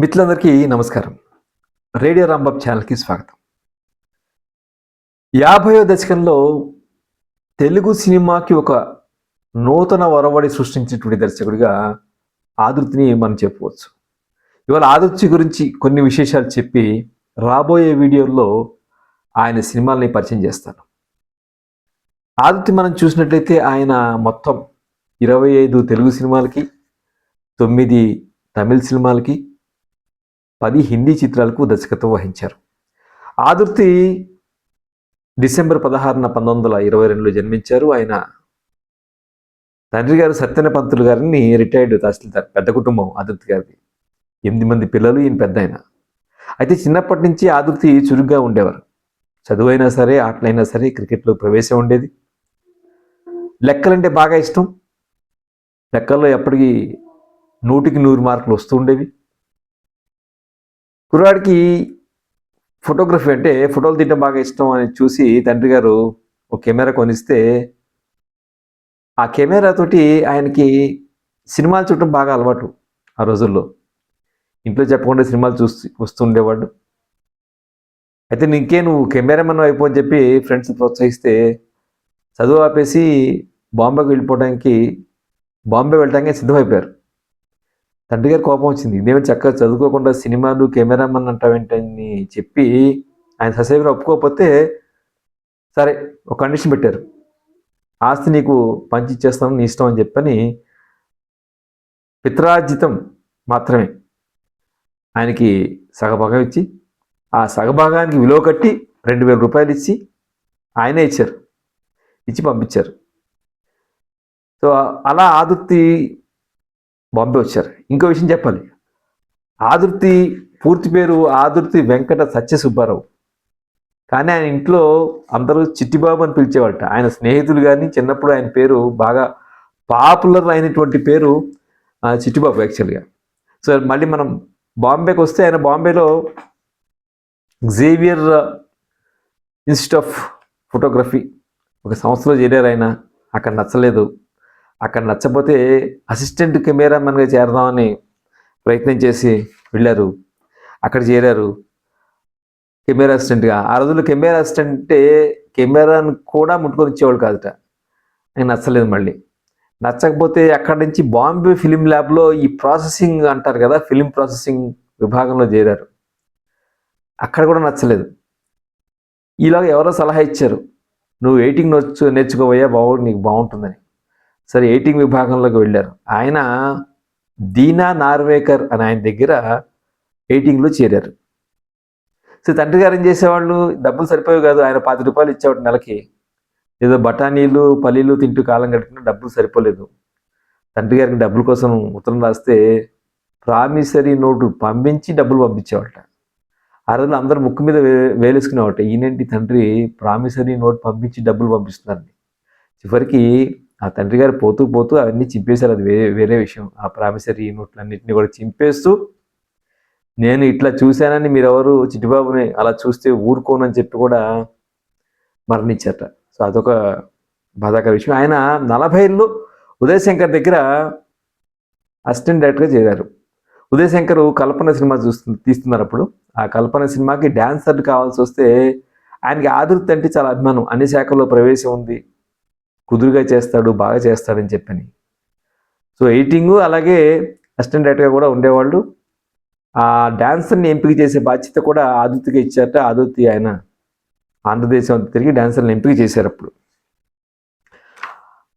మిత్రులందరికీ నమస్కారం. రేడియో రాంబాబ్ ఛానల్కి స్వాగతం. యాభైవ దశకంలో తెలుగు సినిమాకి ఒక నూతన వరవడి సృష్టించినటువంటి దర్శకుడిగా ఆదృతిని మనం చెప్పవచ్చు ఇవాళ ఆదృతి గురించి కొన్ని విశేషాలు చెప్పి రాబోయే వీడియోల్లో ఆయన సినిమాల్ని పరిచయం చేస్తాను. ఆదృతి మనం చూసినట్లయితే ఆయన మొత్తం ఇరవై ఐదు తెలుగు సినిమాలకి తొమ్మిది తమిళ సినిమాలకి పది హిందీ చిత్రాలకు దర్శకత్వం వహించారు. ఆదుర్తి డిసెంబర్ పదహారున పంతొమ్మిది వందల ఇరవై రెండులో జన్మించారు. ఆయన తండ్రి గారు సత్యన పంతులు గారిని రిటైర్డ్ తహసీల్దార్ పెద్ద కుటుంబం ఆదుర్తి గారిది. ఎనిమిది మంది పిల్లలు ఈయన పెద్ద ఆయన. అయితే చిన్నప్పటి నుంచి ఆదుర్తి చురుగ్గా ఉండేవారు. చదువైనా సరే ఆటలైనా సరే క్రికెట్లో ప్రవేశం ఉండేది. లెక్కలంటే బాగా ఇష్టం. లెక్కల్లో ఎప్పటికీ నూటికి నూరు మార్కులు వస్తూ ఉండేవి. కుర్రాడికి ఫోటోగ్రఫీ అంటే ఫోటోలు తీయటం బాగా ఇష్టం అని చూసి తండ్రి గారు ఒక కెమెరా కొనిస్తే ఆ కెమెరా తోటి ఆయనకి సినిమాలు చూడటం బాగా అలవాటు ఆ రోజుల్లో. ఇంట్లో చెప్పకుండా సినిమాలు చూస్తూ వస్తుండేవాడు. అయితే నీకే నువ్వు కెమెరామెన్ అయిపో అని చెప్పి ఫ్రెండ్స్ ప్రోత్సహిస్తే చదువు ఆపేసి బాంబేకి వెళ్ళిపోవడానికి బాంబే వెళ్ళడానికి సిద్ధమైపోయారు. తండ్రి గారి కోపం వచ్చింది. ఇదేమి చక్కగా చదువుకోకుండా సినిమాలు కెమెరామన్ అంటావేంటని చెప్పి ఆయన ససేమిరా ఒప్పుకోకపోతే సరే ఒక కండిషన్ పెట్టారు. ఆస్తి నీకు పంచి ఇచ్చేస్తాను నీ ఇష్టం అని చెప్పని పిత్రార్జితం మాత్రమే ఆయనకి సగభాగం ఇచ్చి ఆ సగభాగానికి విలువ కట్టి రెండు వేల రూపాయలు ఇచ్చి ఆయనే ఇచ్చారు. ఇచ్చి పంపించారు. సో అలా ఆదుర్తి బాంబే వచ్చారు. ఇంకో విషయం చెప్పాలి. ఆదుర్తి పూర్తి పేరు ఆదుర్తి వెంకట సత్య సుబ్బారావు. కానీ ఆయన ఇంట్లో అందరూ చిట్టిబాబు అని పిలిచేవాళ్ళట. ఆయన స్నేహితులు కానీ చిన్నప్పుడు ఆయన పేరు బాగా పాపులర్ అయినటువంటి పేరు ఆ, చిట్టిబాబు యాక్చువల్గా సో మళ్ళీ మనం బాంబేకి వస్తే ఆయన బాంబేలో జేవియర్ ఇన్స్టిట్యూట్ ఆఫ్ ఫోటోగ్రఫీ ఒక సంస్థలో చేరారు ఆయన. అక్కడ నచ్చలేదు. అక్కడ నచ్చపోతే అసిస్టెంట్ కెమెరామెన్గా చేరదామని ప్రయత్నం చేసి వెళ్ళారు. అక్కడ చేరారు. కెమెరా అసిస్టెంట్గా. ఆ రోజుల్లో కెమెరా అసిస్టెంట్ అంటే కెమెరాను కూడా ముట్టుకొని ఇచ్చేవాళ్ళు కాదుట. ఆయన నచ్చలేదు మళ్ళీ. నచ్చకపోతే అక్కడి నుంచి బాంబే ఫిలిం ల్యాబ్లో ఈ ప్రాసెసింగ్ అంటారు కదా ఫిలిం ప్రాసెసింగ్ విభాగంలో చేరారు. అక్కడ కూడా నచ్చలేదు. ఇలాగ ఎవరో సలహా ఇచ్చారు. నువ్వు ఎయిటింగ్ నేర్చు నేర్చుకోబోయా బాగు నీకు బాగుంటుందని. సరే ఎయిటింగ్ విభాగంలోకి వెళ్ళారు. ఆయన దీనా నార్వేకర్ అని ఆయన దగ్గర ఎయిటింగ్లో చేరారు. సో తండ్రి గారు ఏం చేసేవాళ్ళు? డబ్బులు సరిపోయేవి కాదు. ఆయన పాతి రూపాయలు ఇచ్చేవాడు నెలకి. ఏదో బఠానీలు పల్లీలు తింటూ కాలం గడిపిన డబ్బులు సరిపోలేదు. తండ్రి గారికి డబ్బుల కోసం ఉత్తరం రాస్తే ప్రామిసరీ నోటు పంపించి డబ్బులు పంపించేవాళ్ళట. ఆ రోజులు అందరూ ముక్కు మీద వే వేలేసుకునేవాట ఈయనేంటి తండ్రి? ప్రామిసరీ నోట్ పంపించి డబ్బులు పంపిస్తున్నారని. చివరికి ఆ తండ్రి గారు పోతూ పోతూ అవన్నీ చింపేశారు. అది వేరే వేరే విషయం. ఆ ప్రామిసరీ నోట్లన్నింటినీ కూడా చింపేస్తూ నేను ఇట్లా చూశానని మీరెవరు చిట్టిబాబుని అలా చూస్తే ఊరుకోనని చెప్పి కూడా మరణించారట. సో అదొక బాధాకర విషయం. ఆయన నలభైలో ఉదయశంకర్ దగ్గర అసిస్టెంట్ డైరెక్టర్గా చేరారు. ఉదయ్ శంకర్ కల్పన సినిమా చూస్తు తీస్తున్నారు అప్పుడు. ఆ కల్పన సినిమాకి డాన్సర్ కావాల్సి వస్తే ఆయనకి ఆదృతి అంటే చాలా అభిమానం. అన్ని శాఖల్లో ప్రవేశం ఉంది. కుదురుగా చేస్తాడు బాగా చేస్తాడని చెప్పని. సో ఎయిటింగు అలాగే అసిస్టెంట్ డైరెక్టర్గా కూడా ఉండేవాళ్ళు. ఆ డాన్సర్ని ఎంపిక చేసే బాధ్యత కూడా ఆదుతికి ఇచ్చారట. ఆదుతి ఆయన ఆంధ్రదేశం అంతా తిరిగి డాన్సర్ని ఎంపిక చేశారు అప్పుడు.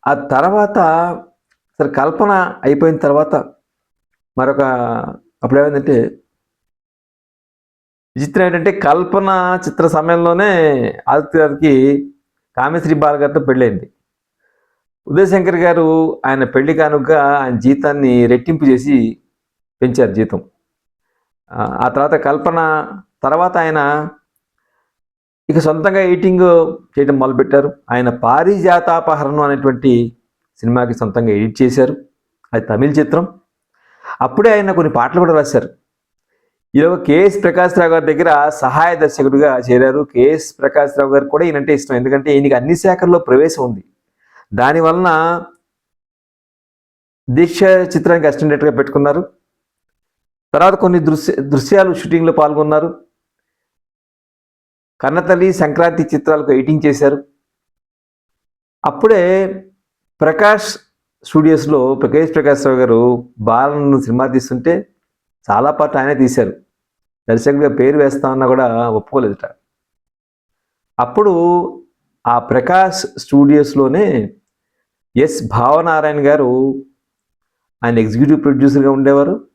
ఆ తర్వాత సరే కల్పన అయిపోయిన తర్వాత మరొక అప్పుడు ఏమైందంటే విచిత్రం ఏంటంటే కల్పన చిత్ర సమయంలోనే ఆదిత్య గారికి కామేశ్వరి బాల గారితో పెళ్ళైంది ఉదయశంకర్ గారు ఆయన పెళ్ళి కానుక ఆయన జీతాన్ని రెట్టింపు చేసి పెంచారు జీతం. ఆ తర్వాత కల్పన తర్వాత ఆయన ఇక సొంతంగా ఎడిటింగ్ చేయడం మొదలుపెట్టారు. ఆయన పారిజాతాపహరణం అనేటువంటి సినిమాకి సొంతంగా ఎడిట్ చేశారు. అది తమిళ చిత్రం. అప్పుడే ఆయన కొన్ని పాటలు కూడా రాశారు. ఈరోజు కేఎస్ ప్రకాశ్రావు గారి దగ్గర సహాయ దర్శకుడిగా చేరారు. కేఎస్ ప్రకాశ్రావు గారు కూడా ఈయనంటే ఇష్టం. ఎందుకంటే ఈయనకి అన్ని శాఖల్లో ప్రవేశం ఉంది. దానివలన దీక్ష చిత్రానికి అసిస్టెంట్ డైరెక్టర్గా పెట్టుకున్నారు. తర్వాత కొన్ని దృశ్య దృశ్యాలు షూటింగ్లో పాల్గొన్నారు. కన్నతల్లి సంక్రాంతి చిత్రాలకు ఎడిటింగ్ చేశారు. అప్పుడే ప్రకాష్ స్టూడియోస్లో ప్రకాష్ ప్రకాష్ రావు గారు బాలను సినిమా తీస్తుంటే చాలా పాట ఆయనే తీశారు. దర్శకుడిగా పేరు వేస్తామన్నా కూడా ఒప్పుకోలేదుట. అప్పుడు ఆ ప్రకాష్ స్టూడియోస్లోనే ఎస్ భావనారాయణ గారు ఆయన ఎగ్జిక్యూటివ్ ప్రొడ్యూసర్గా ఉండేవారు.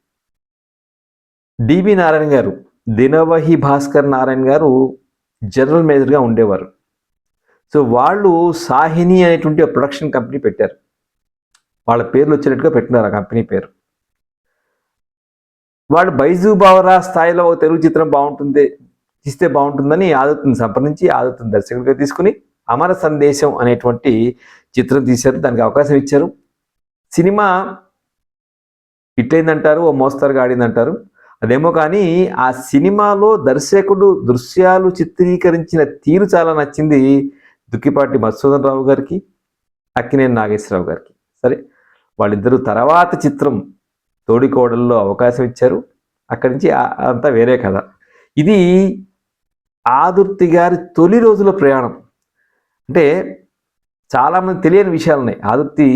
డిబి నారాయణ గారు దినవహి భాస్కర్ నారాయణ గారు జనరల్ మేనేజర్గా ఉండేవారు. సో వాళ్ళు సాహిని అనేటువంటి ప్రొడక్షన్ కంపెనీ పెట్టారు. వాళ్ళ పేర్లు వచ్చేటట్టుగా పెట్టినారు ఆ కంపెనీ పేరు. వాళ్ళు బైజు బావరా స్థాయిలో తెలుగు చిత్రం బాగుంటుంది తీస్తే బాగుంటుందని ఆదుతుంది సంప్రదించి ఆదుతుంది దర్శకుడిగా తీసుకుని అమర సందేశం అనేటువంటి చిత్రం తీశారు. దానికి అవకాశం ఇచ్చారు. సినిమా హిట్ అయిందంటారు ఓ మోస్తరుగా ఆడిందంటారు. అదేమో కానీ ఆ సినిమాలో దర్శకుడు దృశ్యాలు చిత్రీకరించిన తీరు చాలా నచ్చింది దుక్కిపాటి మధుసూదన్ రావు గారికి అక్కినేని నాగేశ్వరరావు గారికి. సరే వాళ్ళిద్దరూ తర్వాత చిత్రం తోడికోడల్లో అవకాశం ఇచ్చారు. అక్కడి నుంచి అంతా వేరే కథ. ఇది ఆదుర్తి గారి తొలి రోజుల ప్రయాణం. అంటే చాలామంది తెలియని విషయాలు ఉన్నాయి ఆదుర్తి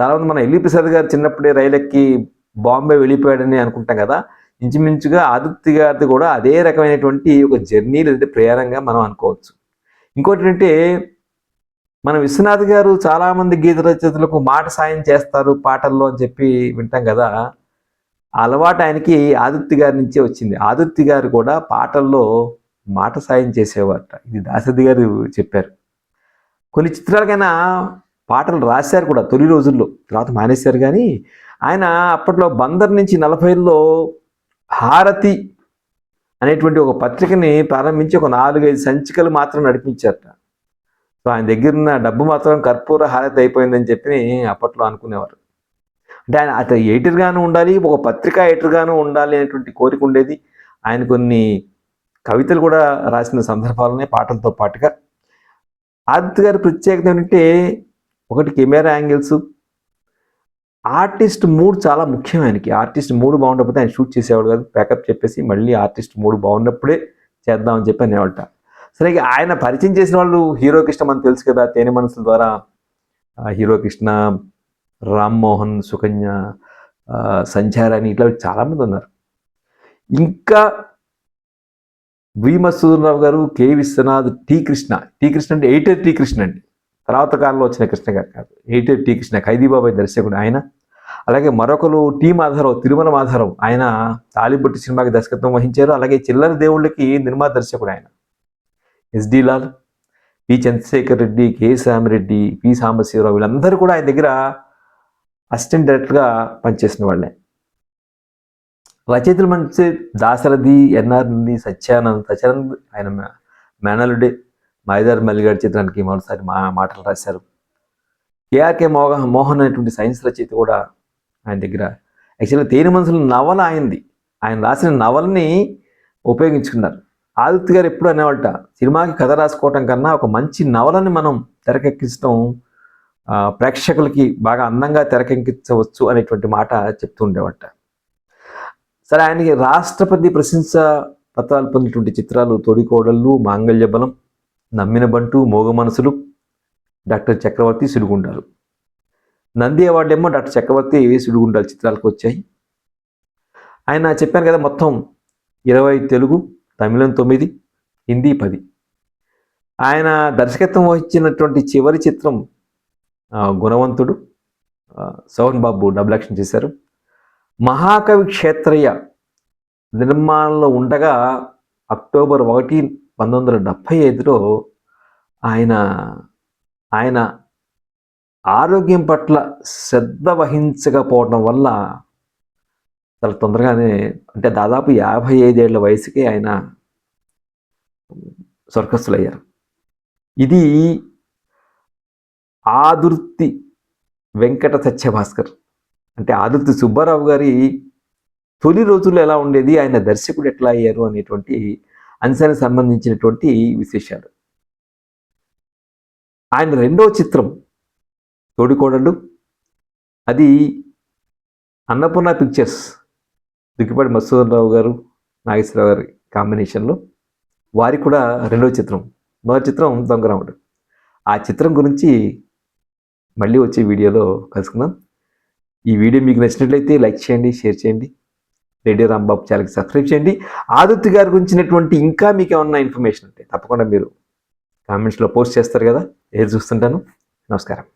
చాలామంది మన ఎల్లి ప్రసాద్ గారు చిన్నప్పుడే రైలు ఎక్కి బాంబే వెళ్ళిపోయాడని అనుకుంటాం కదా. ఇంచుమించుగా ఆదుర్తి గారిది కూడా అదే రకమైనటువంటి ఒక జర్నీ లేదంటే ప్రయాణంగా మనం అనుకోవచ్చు. ఇంకోటి అంటే మన విశ్వనాథ్ గారు చాలామంది గీత రచయితలకు మాట సాయం చేస్తారు పాటల్లో అని చెప్పి వింటాం కదా. ఆ అలవాటు ఆయనకి ఆదిత్య గారి నుంచే వచ్చింది. ఆదిత్య గారు కూడా పాటల్లో మాట సాయం చేసేవారట. ఇది దాసరి గారు చెప్పారు. కొన్ని చిత్రాలకైనా పాటలు రాశారు కూడా తొలి రోజుల్లో. తర్వాత మానేశారు కానీ ఆయన అప్పట్లో బందర్ నుంచి నలభైలో హారతి అనేటువంటి ఒక పత్రికని ప్రారంభించి ఒక నాలుగైదు సంచికలు మాత్రం నడిపించారట. సో ఆయన దగ్గర ఉన్న డబ్బు మాత్రం కర్పూర హారతి అయిపోయిందని చెప్పి అప్పట్లో అనుకునేవారు. అంటే ఆయన అతను ఎడిటర్గాను ఉండాలి ఒక పత్రికా ఎడిటర్గాను ఉండాలి అనేటువంటి కోరిక ఉండేది. ఆయన కొన్ని కవితలు కూడా రాసిన సందర్భాలనే పాటలతో పాటుగా. ఆదిత్య గారి ప్రత్యేకత ఏమిటంటే ఒకటి కెమెరా యాంగిల్స్. ఆర్టిస్ట్ మూడ్ చాలా ముఖ్యం ఆయనకి. ఆర్టిస్ట్ మూడ్ బాగుండకపోతే ఆయన షూట్ చేసేవాడు కాదు. ప్యాకప్ చెప్పేసి మళ్ళీ ఆర్టిస్ట్ మూడ్ బాగున్నప్పుడే చేద్దామని చెప్పి అనేవాళ్ళ సరే ఆయన పరిచయం చేసిన వాళ్ళు హీరో కృష్ణ మనకు తెలుసు కదా. తేనె మనసుల ద్వారా హీరో కృష్ణ రామ్మోహన్ సుకన్య ఆ, ఇట్లా చాలామంది ఉన్నారు. ఇంకా వి గారు K Viswanath T Krishna. T Krishna అంటే ఎయిటెడ్ టి కృష్ణ అండి. తర్వాత కాలంలో వచ్చిన కృష్ణ గారు కాదు. ఎయిటెడ్ టి కృష్ణ ఖైదీబాబాయ్ దర్శకుడు ఆయన. అలాగే మరొకరు టి మాధవరావు తిరుమల మాధవరావు. ఆయన తాలిబొట్టి సినిమాకి దర్శకత్వం వహించారు. అలాగే చిల్లర దేవుళ్ళకి నిర్మాత దర్శకుడు ఆయన. S D Lal P Chandrasekhar Reddy K Samireddy P Sambasivarao వీళ్ళందరూ కూడా ఆయన దగ్గర అసిస్టెంట్ డైరెక్టర్గా పనిచేసిన వాళ్ళే. రచయితలు మంచి దాశరథి ఎన్ఆర్ నంది సత్యానంద్ సత్యానంద్ ఆయన మేనలుడే మైదార్ మల్లిగాడి చిత్రానికి మరోసారి మా మాటలు రాశారు. కేఆర్కే మోహ మోహన్ అనేటువంటి సైన్స్ రచయిత కూడా ఆయన దగ్గర యాక్చువల్గా తేని మనసుల నవల ఆయనది. ఆయన రాసిన నవలని ఉపయోగించుకున్నారు. ఆదిత్య గారు ఎప్పుడు అనేవాళ్ళ సినిమాకి కథ రాసుకోవటం కన్నా ఒక మంచి నవలని మనం తెరకెక్కించడం ప్రేక్షకులకి బాగా అందంగా తెరకెక్కించవచ్చు అనేటువంటి మాట చెప్తూ ఉండేవాట సరే ఆయనకి రాష్ట్రపతి ప్రశంస పత్రాలు పొందినటువంటి చిత్రాలు తొడికోడళ్ళు మాంగళ్య బలం నమ్మిన బంటు మోగ మనసులు డాక్టర్ చక్రవర్తి సుడిగుండాలు. నంది అవార్డు ఏమో డాక్టర్ చక్రవర్తి సుడిగుండాలు చిత్రాలకు వచ్చాయి. ఆయన చెప్పాను కదా మొత్తం ఇరవై తెలుగు తమిళం తొమ్మిది హిందీ పది. ఆయన దర్శకత్వం వహించినటువంటి చివరి చిత్రం గుణవంతుడు సోహన్ బాబు డబుల్ యాక్షన్ చేశారు. మహాకవి క్షేత్రయ్య నిర్మాణంలో ఉండగా అక్టోబర్ ఒకటి పంతొమ్మిది వందల డెబ్భై ఐదులో ఆయన ఆయన ఆరోగ్యం పట్ల శ్రద్ధ వహించకపోవడం వల్ల చాలా తొందరగానే అంటే దాదాపు యాభై ఐదేళ్ళ వయసుకే ఆయన స్వర్గస్థులయ్యారు. ఇది ఆదుర్తి వెంకట సత్యభాస్కర్ అంటే ఆదుర్తి సుబ్బారావు గారి తొలి రోజుల్లో ఎలా ఉండేది? ఆయన దర్శకుడు ఎట్లా అయ్యారు? అనేటువంటి అంశానికి సంబంధించినటువంటి విశేషాలు. ఆయన రెండవ చిత్రం తోడికోడళ్ళు. అది అన్నపూర్ణ పిక్చర్స్ దుక్కిపాటి మసూదరావు గారు నాగేశ్వరరావు గారి కాంబినేషన్లో. వారి కూడా రెండవ చిత్రం. మొదటి చిత్రం దొంగరాముడు ఆ చిత్రం గురించి మళ్ళీ వచ్చే వీడియోలో కలుసుకుందాం. ఈ వీడియో మీకు నచ్చినట్లయితే లైక్ చేయండి షేర్ చేయండి. రేడియో రాంబాబు ఛానల్కి సబ్స్క్రైబ్ చేయండి. ఆదిత్య గారి గురించినటువంటి ఇంకా మీకు ఏమన్నా ఇన్ఫర్మేషన్ ఉంటే తప్పకుండా మీరు కామెంట్స్లో పోస్ట్ చేస్తారు కదా. ఏది చూస్తుంటాను. నమస్కారం.